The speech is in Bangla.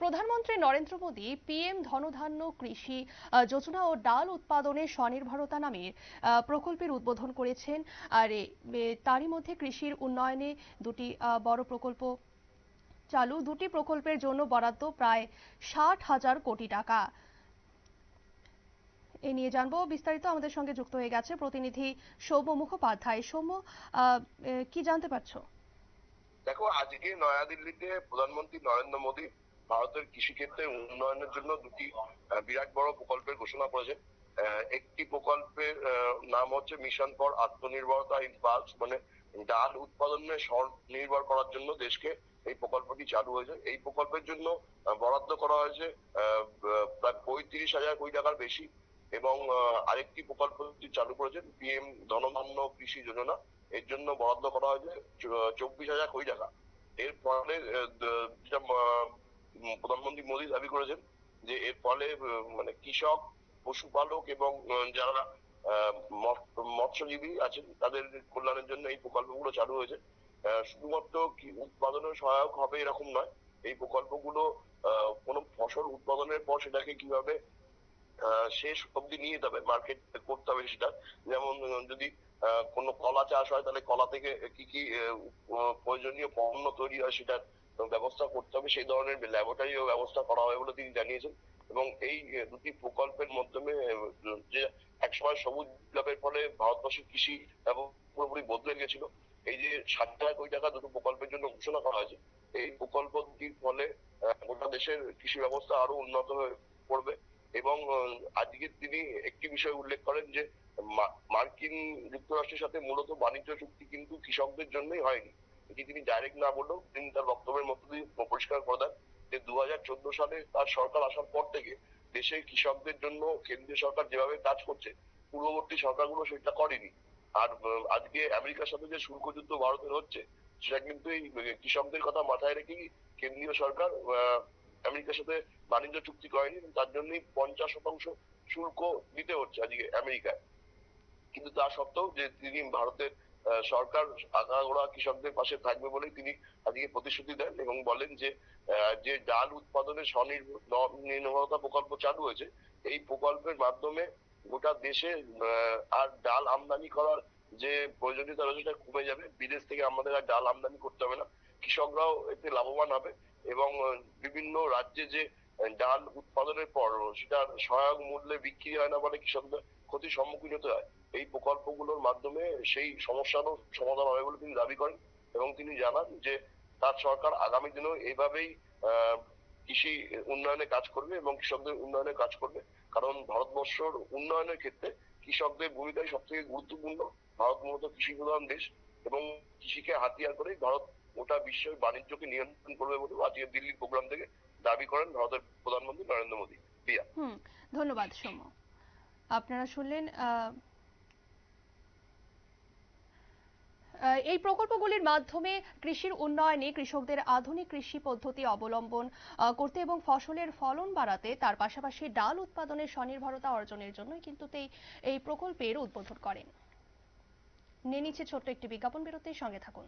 প্রধানমন্ত্রী নরেন্দ্র মোদী পিএম ধনধান্য কৃষি যোজনা ও ডাল উৎপাদনে স্বনির্ভরতা আহ, প্রকল্পের উদ্বোধন করেছেন। আর তারই মধ্যে কৃষির উন্নয়নে দুটি বড় প্রকল্প চালু। দুটি প্রকল্পের জন্য বরাদ্দ প্রায় ষাট হাজার কোটি টাকা। এ নিয়ে জানব। বিস্তারিত আমাদের সঙ্গে যুক্ত হয়ে গেছে প্রতিনিধি সৌম্য মুখোপাধ্যায়। সৌম্য কি জানতে পারছ? দেখো আজকে নয়াদিল্লিতে প্রধানমন্ত্রী নরেন্দ্র মোদী ভারতের কৃষিক্ষেত্রে উন্নয়নের জন্য দুটি বিরাট বড় প্রকল্পের ঘোষণা করেছেন একটি প্রকল্পের নাম হচ্ছে mission for Aatmanirbharta in pulses মানে ডাল উৎপাদনে স্বনির্ভর করার জন্য দেশকে এই প্রকল্পটি চালু হয়েছে। এই প্রকল্পের জন্য বরাদ্দ করা হয়েছে প্রায় পঁয়ত্রিশ হাজার কোটি টাকার বেশি এবং আরেকটি প্রকল্প চালু করেছেন পিএম ধনমান্য কৃষি যোজনা। এর জন্য বরাদ্দ করা হয়েছে চব্বিশ হাজার কোটি টাকা। এর ফলে প্রধানমন্ত্রী মোদী দাবি করেছেন যে এর ফলে মানে কৃষক, পশুপালক এবং যারা মৎস্যজীবী আছেন, তাদের কল্যাণের জন্য এই প্রকল্পগুলো চালু হয়েছে। শুধুমাত্র কি উৎপাদনের সহায়ক হবে এরকম নয়, এই প্রকল্পগুলো কোনো ফসল উৎপাদনের পর সেটাকে কীভাবে শেষ অবধি নিয়ে যেতে হবে, মার্কেট করতে হবে সেটা। যেমন যদি কোনো কলা চাষ হয়, তাহলে কলা থেকে কি কি প্রয়োজনীয় পণ্য তৈরি হয় সেটার ব্যবস্থা করতে হবে, সেই ধরনের ল্যাবরেটরিও ব্যবস্থা করা হবে বলে তিনি জানিয়েছেন। এবং এই দুটি প্রকল্পের মাধ্যমে যে একসময় সবুজ বিপ্লবের ফলে ভারতবর্ষের কৃষি পুরোপুরি বদলে গেছিল। এই যে ষাট হাজার কোটি টাকা দুটো প্রকল্পের জন্য ঘোষণা করা হয়েছে, এই প্রকল্প দুটির ফলে গোটা দেশের কৃষি ব্যবস্থা আরও উন্নত হয়ে পড়বে। এবং আজকে তিনি একটি বিষয় উল্লেখ করেন যে মার্কিন যুক্তরাষ্ট্রের সাথে মূলত বাণিজ্য চুক্তি কিন্তু কৃষকদের জন্যই হয়নি। এটি তিনি ডাইরেক্ট না বললেও তিনি তার বক্তব্যের মধ্য দিয়ে পরিষ্কার করে দেন যে দু সালে তার সরকার আসার পর থেকে দেশের কৃষকদের জন্য কেন্দ্রীয় সরকার যেভাবে কাজ করছে, পূর্ববর্তী সরকারগুলো সেটা করেনি। আর আজকে আমেরিকার সাথে যে শুল্ক যুদ্ধ ভারতের হচ্ছে, সেটা কিন্তু এই কৃষকদের কথা মাথায় রেখেই কেন্দ্রীয় সরকার আমেরিকার সাথে বাণিজ্য চুক্তি করেনি তার জন্যই পঞ্চাশ শতাংশ শুল্ক দিতে হচ্ছে আজকে আমেরিকায়। কিন্তু তা সত্ত্বেও যে তিনি ভারতের সরকার আগাগোড়া কৃষকদের পাশে থাকবে বলেই তিনি আজকে প্রতিশ্রুতি দেন এবং বলেন যে যে ডাল উৎপাদনে স্বনির্ভরতা প্রকল্প চালু হয়েছে, এই প্রকল্পের মাধ্যমে গোটা দেশে আর ডাল আমদানি করার যে প্রয়োজনীয়তা রয়েছে সেটা কমে যাবে। বিদেশ থেকে আমাদের আর ডাল আমদানি করতে হবে না। কৃষকরাও এতে লাভবান হবে এবং বিভিন্ন রাজ্যে যে ডাল উৎপাদনের পর সেটা সহায়ক মূল্যে বিক্রি হয় না বলে কৃষকদের ক্ষতির সম্মুখীন হতে হয়। এই প্রকল্পগুলোর মাধ্যমে সেই সমস্যারও সমাধান হবে বলে তিনি দাবি করেন এবং তিনি জানান যে তার সরকার আগামী দিনেও এইভাবেই কৃষি উন্নয়নে কাজ করবে এবং কৃষকদের উন্নয়নে কাজ করবে। কারণ ভারতবর্ষর উন্নয়নের ক্ষেত্রে কৃষকদের ভূমিকাই সব থেকে গুরুত্বপূর্ণ। ভারত মূলত কৃষি প্রধান দেশ এবং কৃষিকে হাতিয়ার করে ভারত গোটা বিশ্বের বাণিজ্যকে নিয়ন্ত্রণ করবে বলে আজকে দিল্লি প্রোগ্রাম থেকে দাবি করেন ভারতের প্রধানমন্ত্রী নরেন্দ্র মোদী। প্রিয়া ধন্যবাদ, সৌম্য। আপনারা শুনলেন এই প্রকল্পগুলির মাধ্যমে কৃষির উন্নয়নে কৃষকদের আধুনিক কৃষি পদ্ধতি অবলম্বন করতে এবং ফসলের ফলন বাড়াতে, তার পাশাপাশি ডাল উৎপাদনের স্বনির্ভরতা অর্জনের জন্যই কিন্তু এই প্রকল্পের উদ্বোধন করেন। নিয়ে নিচ্ছে ছোট্ট একটি বিজ্ঞাপন বিরতির সঙ্গে থাকুন।